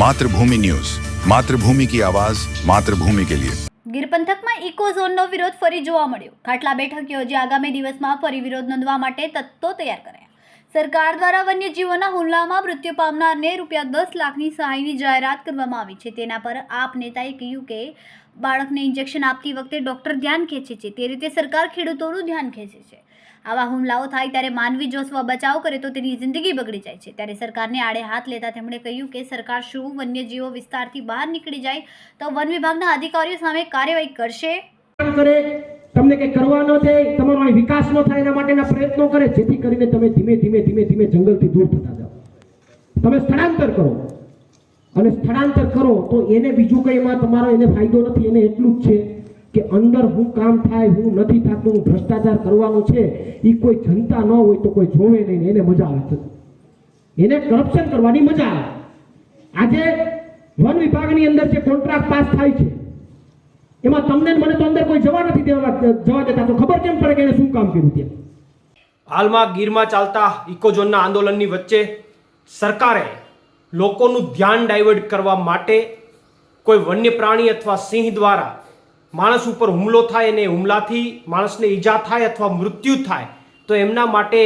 Mathrubhumi news. Mathrubhumi કી આવાજ, માતૃભૂમિ કે લિયે. ગીર પંથકમાં ઇકો ઝોનનો વિરોધ ફરી જોવા મળ્યો. ખાટલા બેઠક યોજી આગામી દિવસમાં ફરી વિરોધ નોંધવા માટે તત્વો તૈયાર કરાયા. સરકાર દ્વારા વન્યજીવોના હુમલામાં મૃત્યુ પામનારને રૂપિયા દસ લાખની સહાયની જાહેરાત કરવામાં આવી છે. તેના પર આપ નેતાએ કહ્યું કે બાળકને ઇન્જેક્શન આપતી વખતે ડૉક્ટર ધ્યાન ખેંચે છે. તે રીતે સરકાર ખેડૂતોનું ધ્યાન ખેંચે છે. આવા હુમલાઓ થાય ત્યારે માનવી જો સ્વ બચાવ કરે તો તેની જિંદગી બગડી જાય છે. ત્યારે સરકારને આડે હાથ લેતા તેમણે કહ્યું કે સરકાર શું વન્યજીવો વિસ્તારથી બહાર નીકળી જાય તો વન વિભાગના અધિકારીઓ સામે કાર્યવાહી કરશે? કરે, તમને કંઈ કરવાનો છે તમારો અહીં વિકાસ ન થાય એના માટેના પ્રયત્નો કરે, જેથી કરીને તમે ધીમે ધીમે ધીમે ધીમે જંગલથી દૂર થતા જાઓ. તમે સ્થળાંતર કરો. અને સ્થળાંતર કરો તો એને બીજું કંઈમાં તમારો એને ફાયદો નથી, એને એટલું જ છે. કે અંદર હું કામ થાય, હું નથી થતું, હું ભ્રષ્ટાચાર કરવાનું છે એ કોઈ જનતા ન હોય તો કોઈ જોવે નહીં એને મજા આવે એને કરપ્શન કરવાની મજા આવે. આજે વન વિભાગની અંદર જે કોન્ટ્રાક્ટ પાસ થાય છે, એમાં તમને મને તો અંદર કોઈ જવા નથી દેવા, જવા દેતા, તો ખબર કેમ પડે કે એને શું કામ કર્યું ત્યાં? હાલમાં ગીરમાં ચાલતા ઇકોઝોનના આંદોલનની વચ્ચે સરકારે લોકોનું ધ્યાન ડાયવર્ટ કરવા માટે કોઈ વન્ય પ્રાણી અથવા સિંહ દ્વારા માણસ ઉપર હુમલો થાય અને હુમલાથી માણસને ઈજા થાય અથવા મૃત્યુ થાય, તો એમના માટે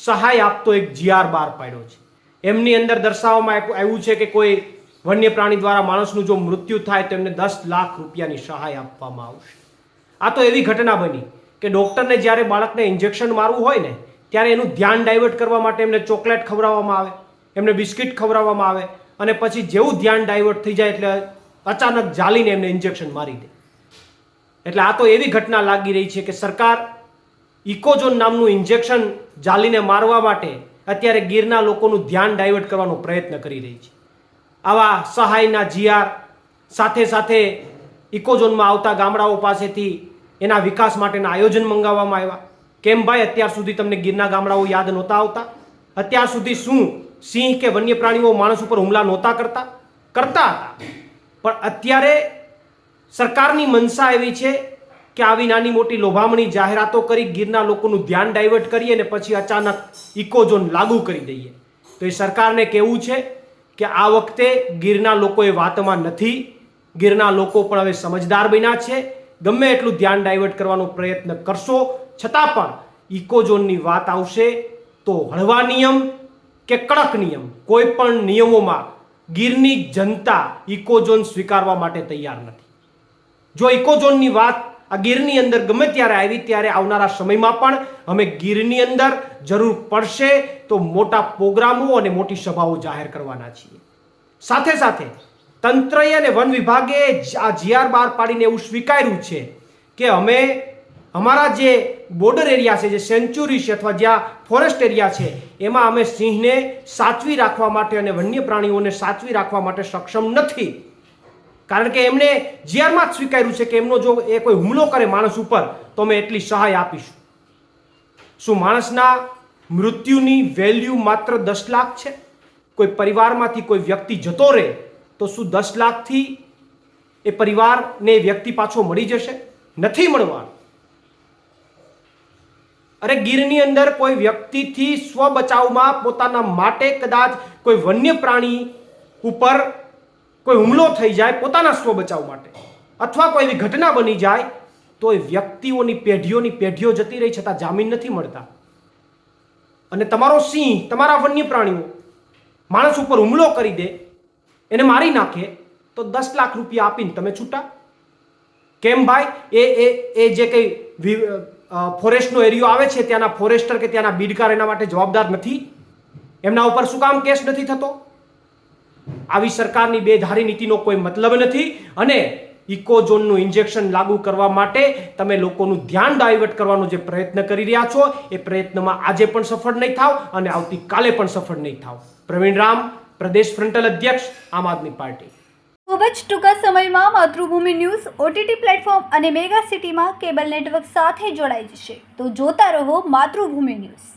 સહાય આપતો એક જીઆર બહાર પાડ્યો છે. એમની અંદર દર્શાવવામાં આવ્યું છે કે કોઈ વન્ય પ્રાણી દ્વારા માણસનું જો મૃત્યુ થાય, તો એમને દસ લાખ રૂપિયાની સહાય આપવામાં આવશે. આ તો એવી ઘટના બની કે ડૉક્ટરને જ્યારે બાળકને ઇન્જેક્શન મારવું હોય ને, ત્યારે એનું ધ્યાન ડાયવર્ટ કરવા માટે એમને ચોકલેટ ખવડાવવામાં આવે, એમને બિસ્કિટ ખવડાવવામાં આવે અને પછી જેવું ધ્યાન ડાયવર્ટ થઈ જાય એટલે અચાનક જાલીને એમને ઇન્જેક્શન મારી દે. એટલે આ તો એવી ઘટના લાગી રહી છે કે સરકાર ઇકોઝોન નામનું ઇન્જેક્શન જાલીને મારવા માટે અત્યારે ગીરના લોકોનું ધ્યાન ડાયવર્ટ કરવાનો પ્રયત્ન કરી રહી છે. આવા સહાયના જીઆર સાથે સાથે ઇકોઝોનમાં આવતા ગામડાઓ પાસેથી એના વિકાસ માટેના આયોજન મંગાવવામાં આવ્યા. કેમ ભાઈ, અત્યાર સુધી તમને ગીરના ગામડાઓ યાદ નહોતા આવતા? અત્યાર સુધી શું સિંહ કે વન્ય પ્રાણીઓ માણસ ઉપર હુમલા નહોતા કરતા? કરતા પણ અત્યારે સરકારની મનસા એવી છે કે આવી નાની મોટી લોભામણી જાહેરાતો કરી, ગીરના લોકોનું ધ્યાન ડાયવર્ટ કરીએ અને પછી અચાનક ઇકોઝોન લાગુ કરી દઈએ. તો એ સરકારને કહેવું છે કે આ વખતે ગીરના લોકો એ વાતમાં નથી. ગીરના લોકો પણ હવે સમજદાર બન્યા છે. ગમે એટલું ધ્યાન ડાયવર્ટ કરવાનો પ્રયત્ન કરશો, છતાં પણ ઇકોઝોનની વાત આવશે તો હળવા નિયમ કે કડક નિયમ, કોઈ પણ નિયમોમાં ગીરની જનતા ઇકોઝોન સ્વીકારવા માટે તૈયાર નથી. જો ઇકોઝોનની વાત આ ગીરની અંદર ગમે ત્યારે આવી, ત્યારે આવનારા સમયમાં પણ અમે ગીરની અંદર જરૂર પડશે તો મોટા પ્રોગ્રામો અને મોટી સભાઓ જાહેર કરવાના છીએ. સાથે સાથે તંત્રએ અને વન વિભાગે આ જીઆર બહાર પાડીને એવું સ્વીકાર્યું છે કે અમે અમારા જે બોર્ડર એરિયા છે, જે સેન્ચુરી છે અથવા જ્યાં ફોરેસ્ટ એરિયા છે, એમાં અમે સિંહને સાચવી રાખવા માટે અને વન્ય પ્રાણીઓને સાચવી રાખવા માટે સક્ષમ નથી. કારણ કે એમણે જીઆરમાં જ સ્વીકાર્યું છે કે એમનો જો એ કોઈ હુમલો કરે માણસ ઉપર, તો અમે એટલી સહાય આપીશું. શું માણસના મૃત્યુની વેલ્યુ માત્ર દસ લાખ છે? કોઈ પરિવારમાંથી કોઈ વ્યક્તિ જતો રહે, તો શું દસ લાખથી એ પરિવારને વ્યક્તિ પાછો મળી જશે? નથી મળવા અરે ગીરની અંદર કોઈ વ્યક્તિથી સ્વ બચાવમાં પોતાના માટે કદાચ કોઈ વન્ય પ્રાણી ઉપર કોઈ હુમલો થઈ જાય પોતાના સ્વ બચાવ માટે, અથવા કોઈ એવી ઘટના બની જાય, તો એ વ્યક્તિઓની પેઢીઓની પેઢીઓ જતી રહી છતાં જામીન નથી મળતા. અને તમારો સિંહ, તમારા વન્ય પ્રાણીઓ માણસ ઉપર હુમલો કરી દે, એને મારી નાખે, તો દસ લાખ રૂપિયા આપીને તમે છૂટા. કેમ ભાઈ? એ એ એ જે કંઈ ફોરેસ્ટનો એરિયો આવે છે, ત્યાંના ફોરેસ્ટર કે ત્યાંના બીડકાર એના માટે જવાબદાર નથી? એમના ઉપર શું કામ કેસ નથી થતો? આવી સરકારની બેધારી નીતિનો કોઈ મતલબ નથી અને ઇકોઝોનનું ઇન્જેક્શન લાગુ કરવા માટે તમે લોકોનું ધ્યાન ડાયવર્ટ કરવાનો જે પ્રયત્ન કરી રહ્યા છો, એ પ્રયત્નમાં આજે પણ સફળ નહીં થાવ અને આવતીકાલે પણ સફળ નહીં થાવ. પ્રવીણ રામ, પ્રદેશ ફ્રન્ટલ અધ્યક્ષ, આમ આદમી પાર્ટી. ખૂબ જ ટૂંકા સમયમાં માતૃભૂમિ ન્યૂઝ, ઓટીટી પ્લેટફોર્મ અને મેગા સિટીમાં કેબલ નેટવર્ક સાથે જોડાઈ જશે. તો જોતા રહો માતૃભૂમિ ન્યૂઝ.